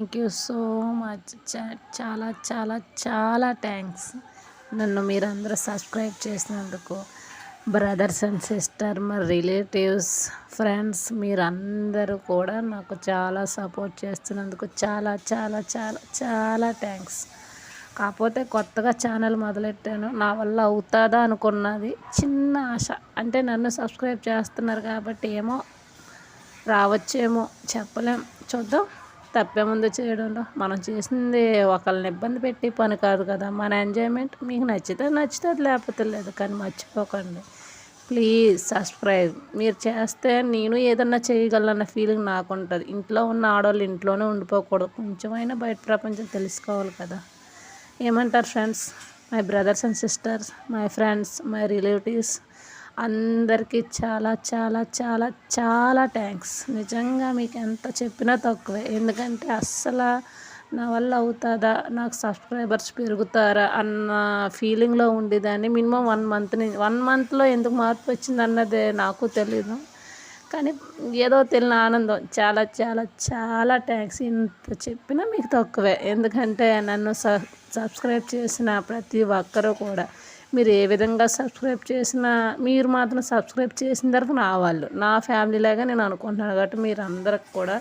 Thank you so much చాలా చాలా చాలా థ్యాంక్స్ నన్ను మీరందరూ సబ్స్క్రైబ్ చేసినందుకు బ్రదర్స్ అండ్ సిస్టర్ మా రిలేటివ్స్ ఫ్రెండ్స్ మీరందరూ కూడా నాకు చాలా సపోర్ట్ చేస్తున్నందుకు చాలా చాలా చాలా చాలా థ్యాంక్స్ కాకపోతే కొత్తగా ఛానల్ మొదలెట్టాను నా వల్ల అవుతుందా అనుకున్నది చిన్న ఆశ. అంటే నన్ను సబ్స్క్రైబ్ చేస్తున్నారు కాబట్టి ఏమో రావచ్చేమో చెప్పలేం. చూద్దాం. తప్పేముందు చేయడంలో. మనం చేసింది ఒకళ్ళని ఇబ్బంది పెట్టి పని కాదు కదా. మన ఎంజాయ్మెంట్ మీకు నచ్చితే నచ్చుతుంది లేకపోతే లేదు. కానీ మర్చిపోకండి. Please subscribe. మీరు చేస్తే నేను ఏదన్నా చేయగలన్న ఫీలింగ్ నాకు ఉంటుంది ఇంట్లో ఉన్న ఆడవాళ్ళు ఇంట్లోనే ఉండిపోకూడదు. కొంచెమైనా బయట ప్రపంచం తెలుసుకోవాలి కదా. ఏమంటారు friends? My brothers and sisters my friends my relatives అందరికీ చాలా చాలా చాలా చాలా థ్యాంక్స్ నిజంగా మీకు ఎంత చెప్పినా తక్కువే. ఎందుకంటే అస్సలు నా వల్ల అవుతుందా? నాకు సబ్స్క్రైబర్స్ పెరుగుతారా? అన్న ఫీలింగ్లో ఉండేదాన్ని. మినిమం వన్ మంత్ వన్ మంత్లో ఎందుకు మార్పు వచ్చింది అన్నది నాకు తెలీదు. కానీ ఏదో తెలియని ఆనందం. చాలా చాలా చాలా థ్యాంక్స్ ఇంత చెప్పినా మీకు తక్కువే. ఎందుకంటే నన్ను సబ్స్క్రైబ్ చేసిన ప్రతి ఒక్కరూ కూడా. మీరు ఏ విధంగా సబ్స్క్రైబ్ చేసినా మీరు మాత్రం సబ్స్క్రైబ్ చేసిన తర్వాత నా వాళ్ళు నా ఫ్యామిలీ లాగా నేను అనుకుంటున్నాను. కాబట్టి మీరు అందరికి కూడా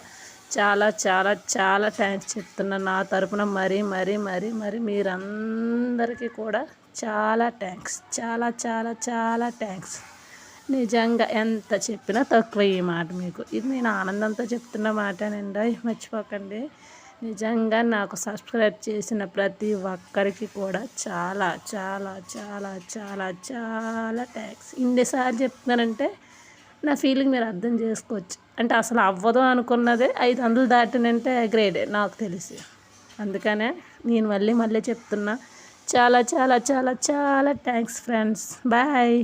చాలా చాలా చాలా థ్యాంక్స్ చెప్తున్నాను నా తరపున మరీ మరీ మరీ మరీ మీరందరికీ కూడా చాలా థ్యాంక్స్ చాలా చాలా చాలా థ్యాంక్స్ నిజంగా ఎంత చెప్పినా తక్కువ ఈ మాట మీకు. ఇది నేను ఆనందంతో చెప్తున్న మాట మాటనండి. మర్చిపోకండి. నిజంగా నాకు సబ్స్క్రైబ్ చేసిన ప్రతి ఒక్కరికి కూడా చాలా చాలా చాలా చాలా చాలా థ్యాంక్స్ ఇన్నిసార్లు చెప్తున్నానంటే నా ఫీలింగ్ మీరు అర్థం చేసుకోవచ్చు. అంటే అసలు అవ్వదు అనుకున్నదే ఐదు వందలు దాటినంటే గ్రేడే నాకు తెలిసి. అందుకనే నేను మళ్ళీ మళ్ళీ చెప్తున్నా. చాలా చాలా చాలా చాలా థ్యాంక్స్ ఫ్రెండ్స్ బాయ్